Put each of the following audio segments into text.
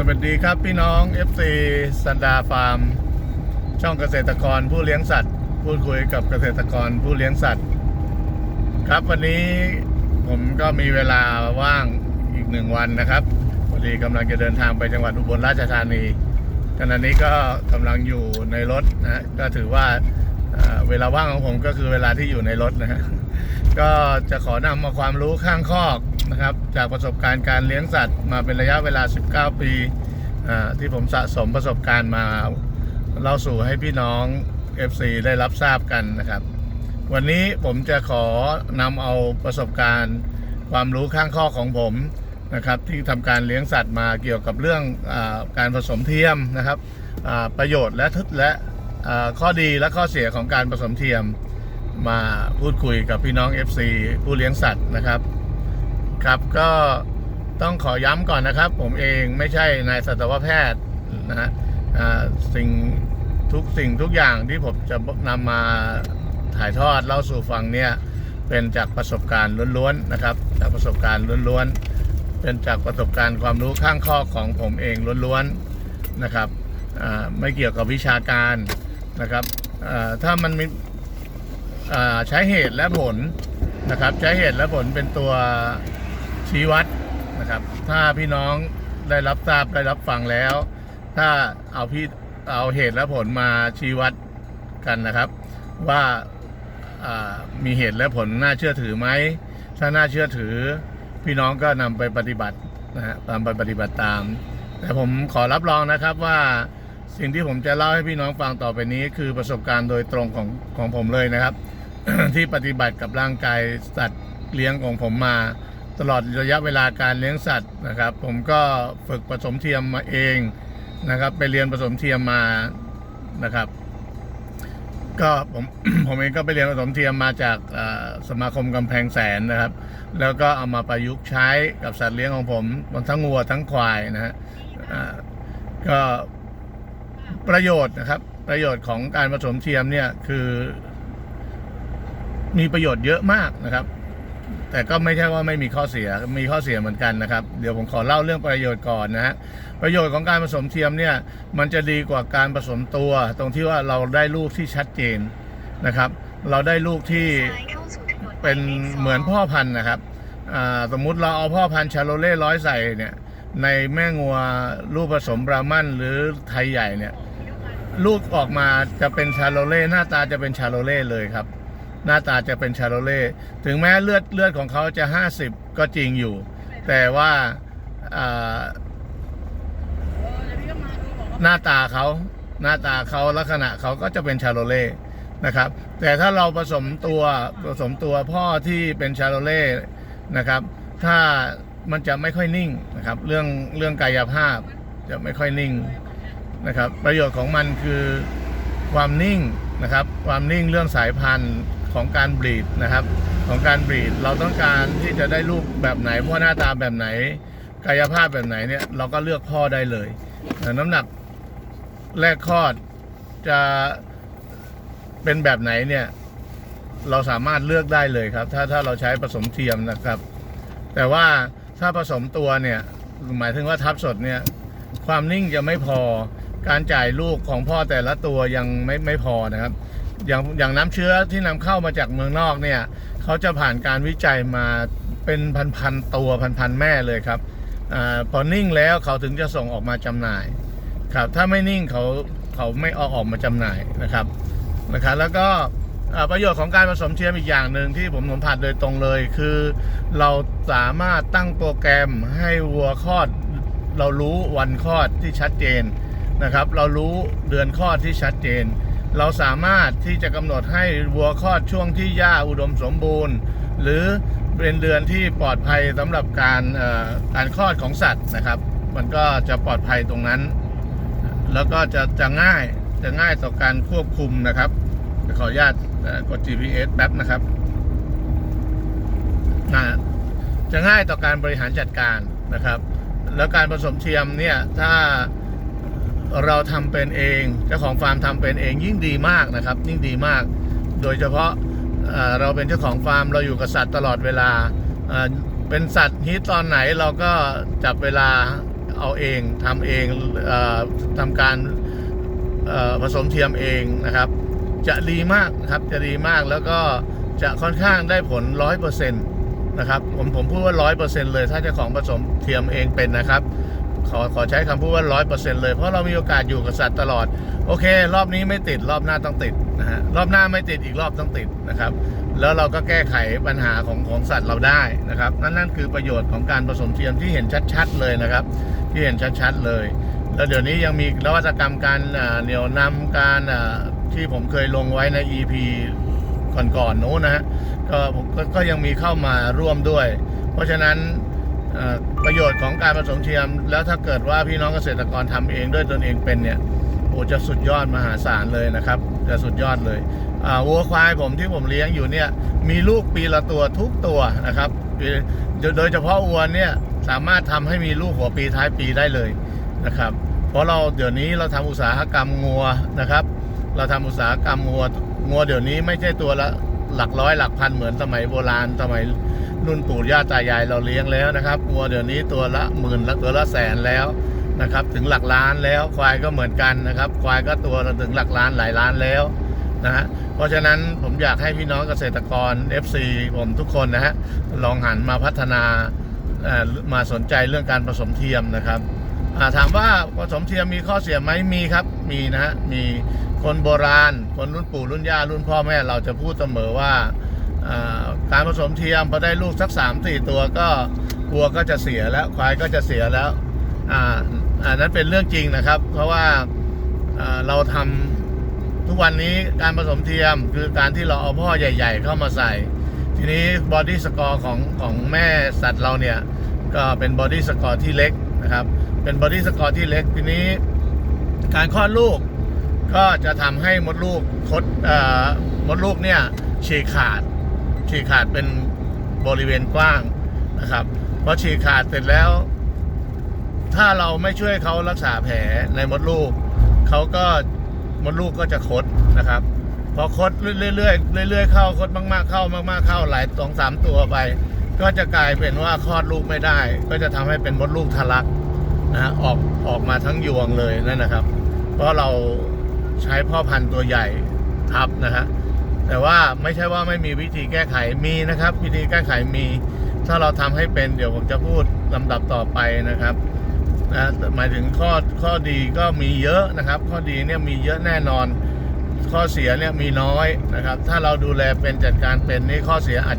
สวัสดีครับพี่น้อง FC สันดาฟาร์ม ช่องเกษตรกรผู้เลี้ยงสัตว์ พูดคุยกับเกษตรกรผู้เลี้ยงสัตว์ ครับวันนี้ผมก็มีเวลาว่างอีกหนึ่งวันนะครับพอดีกำลังจะเดินทางไปจังหวัดอุบลราชธานีขณะนี้ก็กำลังอยู่ในรถนะก็ถือว่าเอ่อเวลาว่างของผมก็คือเวลาที่อยู่ในรถนะฮะก็จะขอนำมาความรู้ข้างคอก นะครับ จากประสบการณ์การเลี้ยงสัตว์มาเป็นระยะเวลา 19 ปีที่ผมสะสมประสบการณ์มาเล่าสู่ให้พี่น้อง FC ได้รับทราบกันนะครับ วันนี้ผมจะขอนำเอาประสบการณ์ ความรู้ข้างข้อของผมนะครับที่ทำการเลี้ยงสัตว์มาเกี่ยวกับเรื่องอการผสมเทียมนะครับประโยชน์และทุและข้อดีและข้อเสียของการผสมเทียมมาพูดคุยกับพี่น้อง FC ผู้เลี้ยงสัตว์นะครับ ครับก็ต้องขอย้ำก่อนนะครับ ผมเองไม่ใช่นายสัตวแพทย์นะฮะสิ่งทุกสิ่งทุกอย่างที่ผมจะนำมาถ่ายทอดเล่าสู่ฟังเนี่ยเป็นจากประสบการณ์ล้วนๆนะครับจากประสบการณ์ล้วนๆเป็นจากประสบการณ์ความรู้ข้างข้อของผมเองล้วนๆนะครับไม่เกี่ยวกับวิชาการนะครับถ้ามันมีใช้เหตุและผลนะครับ ใช้เหตุและผลเป็นตัว ชี้วัดนะครับ ถ้าพี่น้องได้รับทราบได้รับฟังแล้ว ถ้าเอาพี่เอาเหตุและผลมาชี้วัดกันนะครับ ว่ามีเหตุและผลน่าเชื่อถือไหมถ้าน่าเชื่อถือ พี่น้องก็นำไปปฏิบัตินะฮะตามไปปฏิบัติตาม แต่ผมขอรับรองนะครับว่าสิ่งที่ผมจะเล่าให้พี่น้องฟังต่อไปนี้ คือประสบการณ์โดยตรงของของผมเลยนะครับ ที่ปฏิบัติกับร่างกายสัตว์เลี้ยงของผมมา ตลอดระยะเวลาการเลี้ยงสัตว์นะครับ ผมก็ฝึกผสมเทียมมาเองนะครับ ไปเรียนผสมเทียมมานะครับ ก็ผมผมเองก็ไปเรียนผสมเทียมมาจากสมาคมกำแพงแสนนะครับ แล้วก็เอามาประยุกต์ใช้กับสัตว์เลี้ยงของผมทั้งวัวทั้งควายนะฮะก็ประโยชน์นะครับ ประโยชน์ของการผสมเทียมเนี่ยคือมีประโยชน์เยอะมากนะครับ แต่ก็ไม่ใช่ว่าไม่มีข้อเสียมีข้อเสียเหมือนกันนะครับ เดี๋ยวผมขอเล่าเรื่องประโยชน์ก่อนนะฮะประโยชน์ของการผสมเทียมเนี่ยมันจะดีกว่าการผสมตัว ตรงที่ว่าเราได้ลูกที่ชัดเจนนะครับ เราได้ลูกที่เป็นเหมือนพ่อพันธุ์นะครับสมมุติเราเอาพ่อพันธุ์ชาโลเล่ร้อยใส่เนี่ยในแม่งัวลูกผสมบรามันหรือไทยใหญ่เนี่ยลูกออกมาจะเป็นชาโลเล่หน้าตาจะเป็นชาโลเล่เลยครับ หน้าตาจะเป็นชาโลเล่ถึงแม้เลือดเลือดของเขาจะ 50 ก็จริงอยู่ แต่ว่าหน้าตาเขาหน้าตาเขาลักษณะเขาก็จะเป็นชาโลเล่นะครับ แต่ถ้าเราผสมตัวผสมตัวพ่อที่เป็นชาโลเล่นะครับ ถ้ามันจะไม่ค่อยนิ่งนะครับ เรื่องเรื่องกายภาพจะไม่ค่อยนิ่งนะครับ ประโยชน์ของมันคือความนิ่งนะครับ ความนิ่งเรื่องสายพันธุ์ ของการบรีดนะครับ ของการบรีดเราต้องการที่จะได้ลูกแบบไหนพ่อหน้าตาแบบไหน กายภาพแบบไหนเนี่ยเราก็เลือกพ่อได้เลยน้ำหนักแรกคลอดจะเป็นแบบไหนเนี่ย เราสามารถเลือกได้เลยครับ ถ้าถ้าเราใช้ผสมเทียมนะครับ แต่ว่าถ้าผสมตัวเนี่ยหมายถึงว่าทับสดเนี่ย ความนิ่งจะไม่พอการจ่ายลูกของพ่อแต่ละตัวยังไม่ไม่พอนะครับ อย่างอย่างน้ำเชื้อที่นำเข้ามาจากเมืองนอกเนี่ยเขาจะผ่านการวิจัยมาเป็นพันๆตัวพันๆแม่เลยครับอพอนิ่งแล้วเขาถึงจะส่งออกมาจำหน่ายครับถ้าไม่นิ่งเขาเขาไม่เอาออกมาจำหน่ายนะครับนะครับแล้วก็ประโยชน์ของการผสมเทียมอีกอย่างหนึ่งที่ผมสัมผัสโดยตรงเลย คือ เราสามารถตั้งโปรแกรมให้วัวคลอด เรารู้วันคลอดที่ชัดเจนนะครับ เรารู้เดือนคลอดที่ชัดเจน เราสามารถที่จะกำหนดให้วัวคลอดช่วงที่หญ้าอุดมสมบูรณ์ หรือเป็นเดือนที่ปลอดภัยสำหรับการการคลอดของสัตว์นะครับ มันก็จะปลอดภัยตรงนั้น แล้วก็จะจะง่ายจะง่ายต่อการควบคุมนะครับขออนุญาตกด GPS แป๊บนะครับนะจะง่ายต่อการบริหารจัดการนะครับ แล้วการผสมเทียมเนี่ยถ้า เราทำเป็นเองเจ้าของฟาร์มทำเป็นเองยิ่งดีมากนะครับ ยิ่งดีมาก โดยเฉพาะเราเป็นเจ้าของฟาร์มเราอยู่กับสัตว์ตลอดเวลาเป็นสัตว์ฮิตตอนไหนเราก็จับเวลาเอาเองทำเองทำการผสมเทียมเองนะครับ จะดีมากนะครับจะดีมากแล้วก็จะค่อนข้างได้ผลร้อยเปอร์เซ็นต์นะครับผมผมพูดว่าร้อยเปอร์เซ็นต์เลยถ้าเจ้าของผสมเทียมเองเป็นนะครับ ขอขอใช้คำพูดว่าร้อยเปอร์เซ็นต์เลย เพราะเรามีโอกาสอยู่กับสัตว์ตลอด โอเค รอบนี้ไม่ติดรอบหน้าต้องติดนะฮะรอบหน้าไม่ติดอีกรอบต้องติดนะครับ แล้วเราก็แก้ไขปัญหาของของสัตว์เราได้นะครับ นั่นนั่นคือประโยชน์ของการผสมเทียมที่เห็นชัดๆเลยนะครับ ที่เห็นชัดๆเลย แล้วเดี๋ยวนี้ยังมีนวัตกรรมการเหนี่ยวนำการที่ผมเคยลงไว้ใน EP ก่อนๆโน้นนะฮะก็ผมก็ยังมีเข้ามาร่วมด้วย เพราะฉะนั้น ประโยชน์ของการผสมเทียม แล้วถ้าเกิดว่าพี่น้องเกษตรกรทำเองด้วยตนเองเป็นเนี่ยโอ้จะสุดยอดมหาศาลเลยนะครับจะสุดยอดเลยวัวควายผมที่ผมเลี้ยงอยู่เนี่ยมีลูกปีละตัวทุกตัวนะครับโดยโดยเฉพาะวัวเนี่ยสามารถทำให้มีลูกหัวปีท้ายปีได้เลยนะครับ เพราะเราเดี๋ยวนี้เราทำอุตสาหกรรมงัวนะครับ เราทำอุตสาหกรรมงัวงัวเดี๋ยวนี้ไม่ใช่ตัวละ หลักร้อยหลักพันเหมือนสมัยโบราณสมัยรุ่นปู่ย่าตายายเราเลี้ยงแล้วนะครับงัวเดี๋ยวนี้ตัวละหมื่นละตัวละแสนแล้วนะครับ ถึงหลักล้านแล้วควายก็เหมือนกันนะครับ ควายก็ตัวถึงหลักล้านหลายล้านแล้วนะฮะเพราะฉะนั้นผมอยากให้พี่น้องเกษตรกร FC ผมทุกคนนะฮะลองหันมาพัฒนาเอ่อมาสนใจเรื่องการผสมเทียมนะครับถามว่าผสมเทียมมีข้อเสียไหมมีครับมีนะฮะมี คนโบราณ คนรุ่นปู่รุ่นย่ารุ่นพ่อแม่เราจะพูดเสมอว่าการผสมเทียมพอได้ลูกสักสามสี่ตัวก็วัวก็จะเสียแล้วควายก็จะเสียแล้วอ่าอันนั้นเป็นเรื่องจริงนะครับ เพราะว่าอ่าเราทำทุกวันนี้การผสมเทียมคือการที่เราเอาพ่อใหญ่ ๆ เข้ามาใส่ ทีนี้บอดี้สกอร์ของของแม่สัตว์เราเนี่ยก็เป็นบอดี้สกอร์ที่เล็กนะครับเป็นบอดี้สกอร์ที่เล็กทีนี้การคลอดลูก ก็จะทำให้มดลูกคดมดลูกเนี่ยฉีกขาด ฉีกขาดเป็นบริเวณกว้างนะครับพอฉีกขาดเสร็จแล้ว ถ้าเราไม่ช่วยเขารักษาแผลในมดลูกเขาก็มดลูกก็จะคดนะครับ พอคดเรื่อยๆเรื่อยๆเข้าคดมาก ๆ เข้ามาก ๆ เข้าหลายสองสามตัวไป ก็จะกลายเป็นว่าคลอดลูกไม่ได้ ก็จะทำให้เป็นมดลูกทะลักนะออกออกมาทั้งยวงเลยนั่นนะครับ เพราะเรา ใช้พ่อพันธุ์ตัวใหญ่ทับนะฮะแต่ว่าไม่ใช่ว่าไม่มีวิธีแก้ไขมีนะครับ วิธีแก้ไขมี ถ้าเราทำให้เป็นเดี๋ยวผมจะพูดลำดับต่อไปนะครับนะหมายถึงข้อข้อดีก็มีเยอะนะครับ ข้อดีเนี่ยมีเยอะแน่นอน ข้อเสียเนี่ยมีน้อยนะครับ ถ้าเราดูแลเป็นจัดการเป็นนี่ข้อเสียอาจ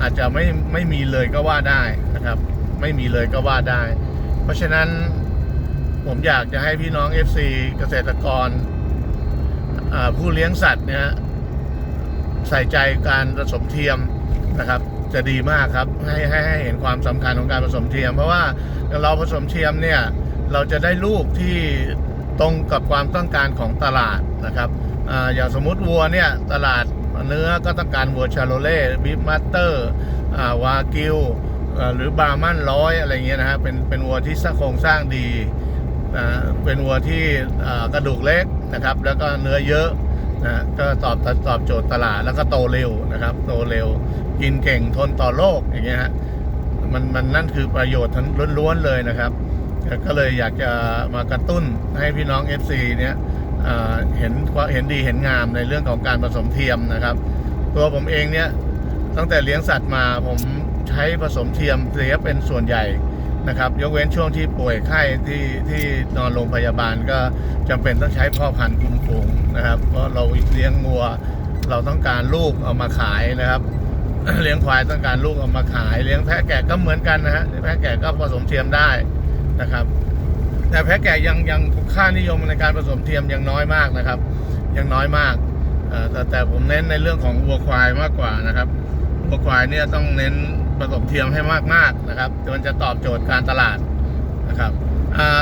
อาจจะไม่ไม่มีเลยก็ว่าได้นะครับ ไม่มีเลยก็ว่าได้ เพราะฉะนั้น ผมอยากจะให้พี่น้อง FC เกษตรกรผู้เลี้ยงสัตว์เนี่ยใส่ใจการผสมเทียมนะครับ จะดีมากครับให้ให้ให้เห็นความสำคัญของการผสมเทียม เพราะว่าเราผสมเทียมเนี่ยเราจะได้ลูกที่ตรงกับความต้องการของตลาดนะครับออย่างสมมุติวัวเนี่ยตลาดเนื้อก็ต้องการวัวชาโลเล่บิฟมาสเตอร์วากิวเอ่อหรือบาร์มันร้อยอะไรเงี้ยนะฮะเป็นเป็นวัวที่สร้างโครงสร้างดี อ่าเป็นวัวที่กระดูกเล็กนะครับ แล้วก็เนื้อเยอะนะก็ตอบตอบโจทย์ตลาดแล้วก็โตเร็วนะครับ โตเร็ว กินเก่งทนต่อโรคอย่างเงี้ยฮะมันมันนั่นคือประโยชน์ทั้งล้วนๆเลยนะครับ ก็เลยอยากจะมากระตุ้นให้พี่น้อง FC เนี่ยเห็นเห็นดีเห็นงามในเรื่องของการผสมเทียมนะครับ ตัวผมเองเนี่ยตั้งแต่เลี้ยงสัตว์มาผมใช้ผสมเทียมเสียเป็นส่วนใหญ่ นะครับ ยกเว้นช่วงที่ป่วยไข้ที่ที่นอนโรงพยาบาลก็จำเป็นต้องใช้พ่อพันธุ์คุมฝูงนะครับ เพราะเราเลี้ยงงัว เราต้องการลูกเอามาขายนะครับ เลี้ยงควายต้องการลูกเอามาขาย เลี้ยงแพะแกะก็เหมือนกันนะฮะแพะแกะก็ผสมเทียมได้นะครับ แต่แพะแกะยังยังค่านิยมในการผสมเทียมยังน้อยมากนะครับ ยังน้อยมากแต่แต่ผมเน้นในเรื่องของวัวควายมากกว่านะครับวัวควายเนี่ยต้องเน้น ผสมเทียมให้มากๆนะครับมันจะตอบโจทย์การตลาดนะครับ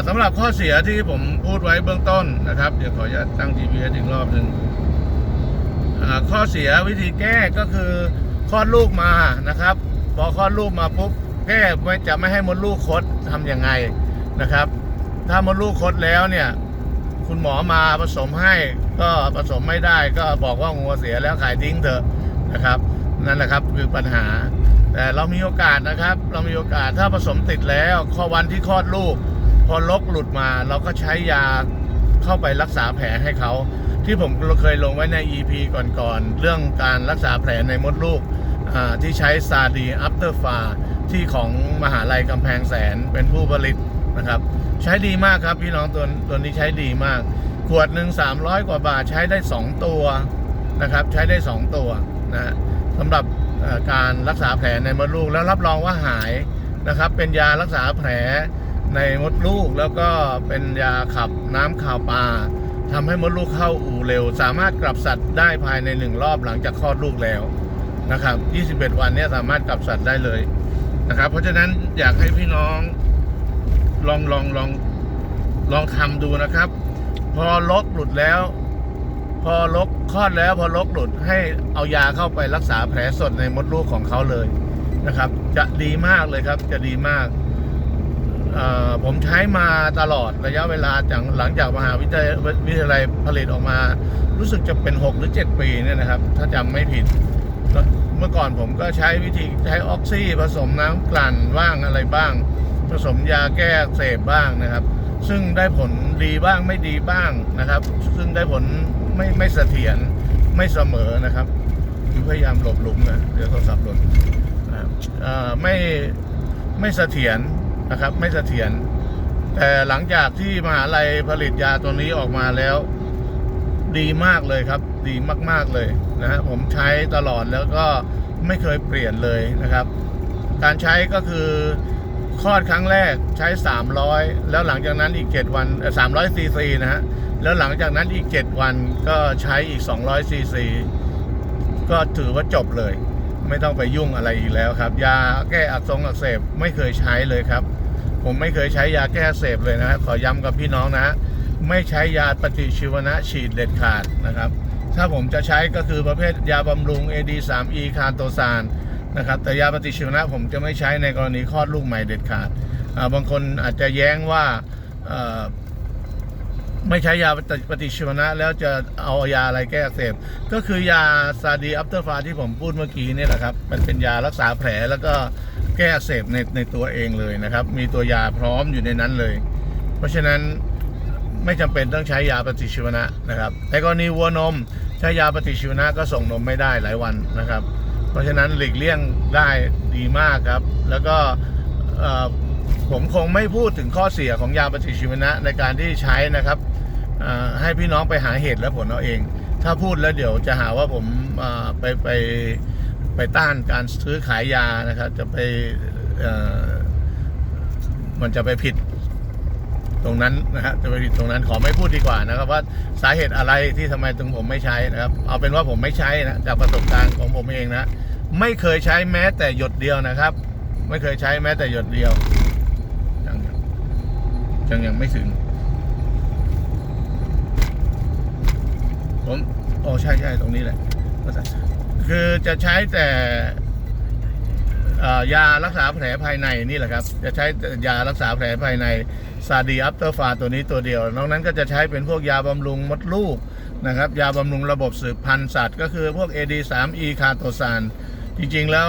สำหรับข้อเสียที่ผมพูดไว้เบื้องต้นนะครับ เดี๋ยวขออนุญาตตั้ง GPS อีกรอบหนึ่งข้อเสียวิธีแก้ก็คือคลอดลูกมานะครับ พอคลอดลูกมาปุ๊บแก้ไม่จะไม่ให้มดลูกคดทำยังไงนะครับ ถ้ามดลูกคดแล้วเนี่ย คุณหมอมาผสมให้ก็ผสมไม่ได้ก็บอกว่างัวเสียแล้วขายทิ้งเถอะนะครับ นั่นแหละครับคือปัญหา แต่เรามีโอกาสนะครับ เรามีโอกาสถ้าผสมติดแล้วข้อวันที่คลอดลูก พอลกหลุดมา เราก็ใช้ยาเข้าไปรักษาแผลให้เขา ที่ผมเคยลงไว้ใน EP ก่อนๆ เรื่องการรักษาแผลในมดลูกที่ใช้ซาดีอัปเตอร์ฟาที่ของมหาลัยกำแพงแสนเป็นผู้ผลิตนะครับ ใช้ดีมากครับพี่น้องตัวตัวนี้ใช้ดีมาก ขวดหนึ่ง300 กว่าบาทใช้ได้ 2 ตัวนะครับ ใช้ได้ 2 ตัวนะสำหรับ การรักษาแผลในมดลูก แล้วรับรองว่าหายนะครับ เป็นยารักษาแผลในมดลูก แล้วก็เป็นยาขับน้ำข่าวปลาทำให้มดลูกเข้าอู่เร็ว สามารถกลับสัตว์ได้ภายในหนึ่งรอบหลังจากคลอดลูกแล้วนะครับ 21 วันนี้สามารถกลับสัตว์ได้เลยนะครับ เพราะฉะนั้นอยากให้พี่น้องลองลองลองลองทำดูนะครับ พอลกหลุดแล้ว พอลกคลอดแล้วพอลกหลุดให้เอายาเข้าไปรักษาแผลสดในมดลูกของเขาเลยนะครับ จะดีมากเลยครับจะดีมาก ผมใช้มาตลอดระยะเวลาจากหลังจากมหาวิทยาลัยผลิตออกมา รู้สึกจะเป็น 6 หรือ 7 ปีเนี่ยนะครับ ถ้าจำไม่ผิด เมื่อก่อนผมก็ใช้วิธีใช้ออกซิผสมน้ำกลั่นบ้างอะไรบ้าง ผสมยาแก้เสบบ้างนะครับ ซึ่งได้ผลดีบ้างไม่ดีบ้างนะครับ ซึ่งได้ผล ไม่ไม่เสถียรไม่เสมอนะครับพยายามหลบหลุมนะเดี๋ยวโทรศัพท์หล่นนะไม่ไม่เสถียรนะครับ ไม่เสถียรแต่หลังจากที่มหาลัยผลิตยาตัวนี้ออกมาแล้ว ดีมากเลยครับ ดีมาก ๆเลยนะฮะผมใช้ตลอดแล้วก็ไม่เคยเปลี่ยนเลยนะครับ การใช้ก็คือคลอดครั้งแรกใช้ 300 แล้วหลังจากนั้นอีก 7 วัน300ซีซีนะฮะ แล้วหลังจากนั้นอีก 7 วันก็ใช้อีก 200ซีซีก็ถือว่าจบเลย ไม่ต้องไปยุ่งอะไรอีกแล้วครับ ยาแก้อักเสบอักเสบไม่เคยใช้เลยครับ ผมไม่เคยใช้ยาแก้อักเสบเลยนะขอย้ำกับพี่น้องนะ ไม่ใช้ยาปฏิชีวนะฉีดเด็ดขาดนะครับ ถ้าผมจะใช้ก็คือประเภทยาบำรุง AD3E คาโตซานนะครับแต่ยาปฏิชีวนะผมจะไม่ใช้ในกรณีคลอดลูกใหม่เด็ดขาดบางคนอาจจะแย้งว่า ไม่ใช้ยาปฏิชีวนะ แล้วจะเอายาอะไรแก้อักเสบก็คือยาซาดีอัปเตอร์ฟาที่ผมพูดเมื่อกี้นี่แหละครับ มันเป็นยารักษาแผลแล้วก็แก้อักเสบในในตัวเองเลยนะครับ มีตัวยาพร้อมอยู่ในนั้นเลย เพราะฉะนั้นไม่จำเป็นต้องใช้ยาปฏิชีวนะนะครับในกรณีวัวนมใช้ยาปฏิชีวนะก็ส่งนมไม่ได้หลายวันนะครับ เพราะฉะนั้นหลีกเลี่ยงได้ดีมากครับ แล้วก็ผมคงไม่พูดถึงข้อเสียของยาปฏิชีวนะในการที่ใช้นะครับ ให้พี่น้องไปหาเหตุและผลเอาเอง ถ้าพูดแล้วเดี๋ยวจะหาว่าผมไปไปไปต้านการซื้อขายยานะครับ จะไปมันจะไปผิดตรงนั้นนะฮะจะไปผิดตรงนั้นขอไม่พูดดีกว่านะครับ ว่าสาเหตุอะไรที่ทำไมถึงผมไม่ใช้นะครับ เอาเป็นว่าผมไม่ใช้นะจากประสบการณ์ของผมเองนะ ไม่เคยใช้แม้แต่หยดเดียวนะครับ ไม่เคยใช้แม้แต่หยดเดียวยังยังยังไม่ถึง ผมโอ้ใช่ใช่ตรงนี้แหละ คือจะใช้แต่ยารักษาแผลภายในนี่แหละครับ จะใช้ยารักษาแผลภายในซาดีอัปเตอร์ฟาตัวนี้ตัวเดียวนอกนั้นก็จะใช้เป็นพวกยาบำรุงมดลูกนะครับ ยาบำรุงระบบสืบพันธุ์สัตว์ ก็คือพวก AD3E คาโตซานจริงๆแล้ว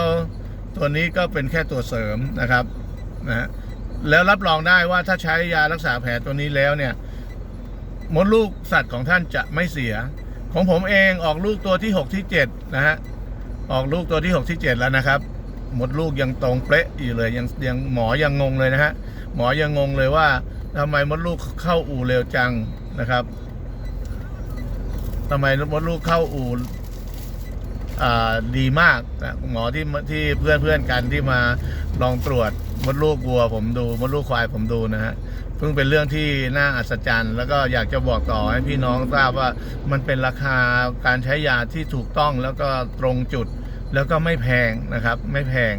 ตัวนี้ก็เป็นแค่ตัวเสริมนะครับนะฮะแล้วรับรองได้ว่าถ้าใช้ยารักษาแผลตัวนี้แล้วเนี่ย มดลูกสัตว์ของท่านจะไม่เสีย ของผมเองออกลูกตัวที่6ที่7นะฮะออกลูกตัวที่6ที่7แล้วนะครับมดลูกยังตรงเป๊ะอยู่เลยยังยังหมอยังงงเลยนะฮะหมอยังงงเลยว่าทำไมมดลูกเข้าอู่เร็วจังนะครับทำไมมดลูกเข้าอู่อ่าดีมากนะหมอที่ที่เพื่อนเพื่อนกันที่มาลองตรวจมดลูกวัว ผมดูมดลูกควายผมดูนะฮะ พิ่งเป็นเรื่องที่น่าอัศจรรย์ แล้วก็อยากจะบอกต่อให้พี่น้องทราบว่ามันเป็นราคาการใช้ยาที่ถูกต้องแล้วก็ตรงจุด แล้วก็ไม่แพงนะครับ ไม่แพง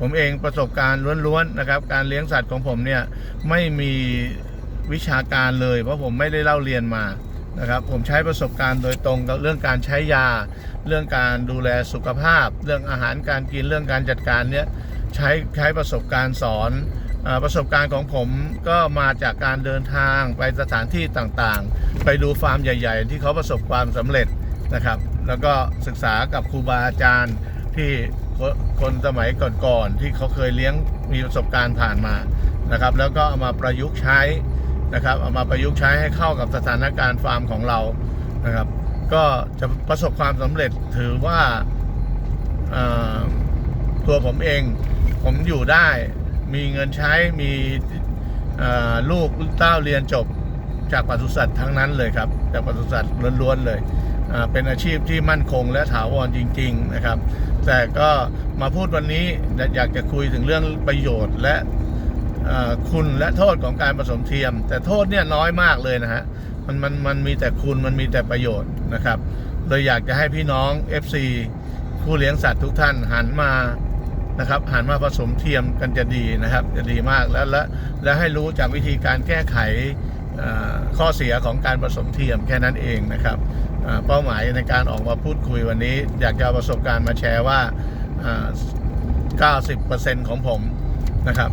ผมเองประสบการณ์ล้วนๆนะครับ การเลี้ยงสัตว์ของผมเนี่ยไม่มีวิชาการเลย เพราะผมไม่ได้เล่าเรียนมานะครับผมใช้ประสบการณ์โดยตรงกับเรื่องการใช้ยา เรื่องการดูแลสุขภาพ เรื่องอาหารการกินเรื่องการจัดการเนี่ยใช้ใช้ประสบการณ์สอน ประสบการณ์ของผมก็มาจากการเดินทางไปสถานที่ต่างๆ ไปดูฟาร์มใหญ่ ๆ ที่เขาประสบความสำเร็จนะครับ แล้วก็ศึกษากับครูบาอาจารย์ที่คนคนสมัยก่อนๆที่เขาเคยเลี้ยงมีประสบการณ์ผ่านมานะครับ แล้วก็เอามาประยุกต์ใช้นะครับเอามาประยุกต์ใช้ให้เข้ากับสถานการณ์ฟาร์มของเรานะครับ ก็จะประสบความสำเร็จถือว่าอ่อตัวผมเองผมอยู่ได้ มีเงินใช้มีลูกเต้าเรียนจบจากปศุสัตว์ทั้งนั้นเลยครับจากปศุสัตว์ล้วนๆเลยเป็นอาชีพที่มั่นคงและถาวรจริง ๆนะครับ แต่ก็มาพูดวันนี้อยากจะคุยถึงเรื่องประโยชน์และคุณและโทษของการผสมเทียม แต่โทษเนี่ยน้อยมากเลยนะฮะมันมันมันมีแต่คุณมันมีแต่ประโยชน์นะครับเลยอยากจะให้พี่น้อง FC ผู้เลี้ยงสัตว์ทุกท่านหันมา นะครับหันมาผสมเทียมกันจะดีนะครับจะดีมากแล้วและและให้รู้จากวิธีการแก้ไขข้อเสียของการผสมเทียมแค่นั้นเองนะครับเป้าหมายในการออกมาพูดคุยวันนี้ อยากจะประสบการณ์มาแชร์ว่าอ่า90%ของผมนะครับ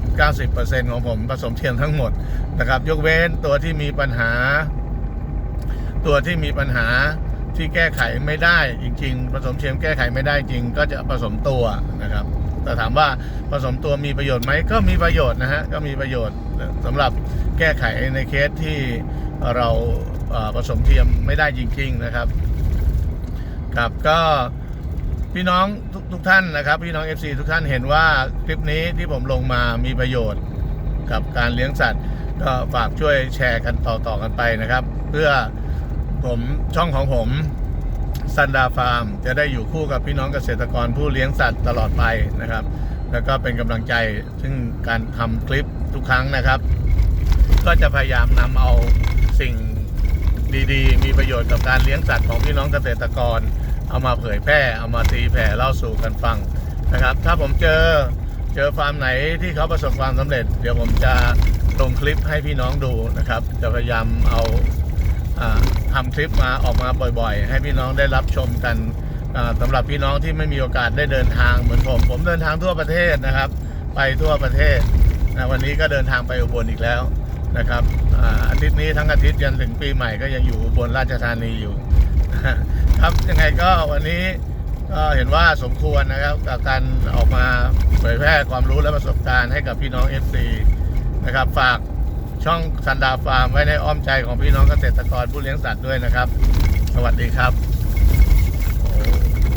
90%ของผมผสมเทียมทั้งหมดนะครับ ยกเว้นตัวที่มีปัญหา ตัวที่มีปัญหาที่แก้ไขไม่ได้จริง ๆ ผสมเทียมแก้ไขไม่ได้จริง ก็จะผสมตัวนะครับ แต่ถามว่าผสมตัวมีประโยชน์ไหมก็มีประโยชน์นะฮะก็มีประโยชน์สำหรับแก้ไขในเคสที่เราผสมเทียมไม่ได้จริง ๆนะครับครับก็พี่น้องทุกทุกท่านนะครับ พี่น้อง FC ทุกท่านเห็นว่าคลิปนี้ที่ผมลงมามีประโยชน์กับการเลี้ยงสัตว์ ก็ฝากช่วยแชร์กันต่อๆกันไปนะครับ เพื่อผมช่องของผม ซันดาฟาร์ม จะได้อยู่คู่กับพี่น้องเกษตรกรผู้เลี้ยงสัตว์ตลอดไปนะครับ แล้วก็เป็นกำลังใจซึ่งการทำคลิปทุกครั้งนะครับ ก็จะพยายามนำเอาสิ่งดีๆ มีประโยชน์กับการเลี้ยงสัตว์ของพี่น้องเกษตรกร เอามาเผยแพร่เอามาตีแผ่เล่าสู่กันฟังนะครับ ถ้าผมเจอเจอฟาร์มไหนที่เขาประสบความสำเร็จ เดี๋ยวผมจะลงคลิปให้พี่น้องดูนะครับ จะพยายามเอา ทำคลิปมาออกมาบ่อยๆ ให้พี่น้องได้รับชมกันอ่าสำหรับพี่น้องที่ไม่มีโอกาสได้เดินทางเหมือนผม ผมเดินทางทั่วประเทศนะครับ ไปทั่วประเทศนะวันนี้ก็เดินทางไปอุบลอีกแล้วนะครับอาอาทิตย์นี้ทั้งอาทิตย์ยันถึงปีใหม่ก็ยังอยู่อุบลราชธานีอยู่ ครับยังไงก็วันนี้ก็เห็นว่าสมควรนะครับกับการออกมาเผยแพร่ความรู้และประสบการณ์ให้กับพี่น้อง FC นะครับฝาก ช่องสันดาฟาร์มไว้ในอ้อมใจของพี่น้องเกษตรกรผู้เลี้ยงสัตว์ด้วยนะครับ สวัสดีครับ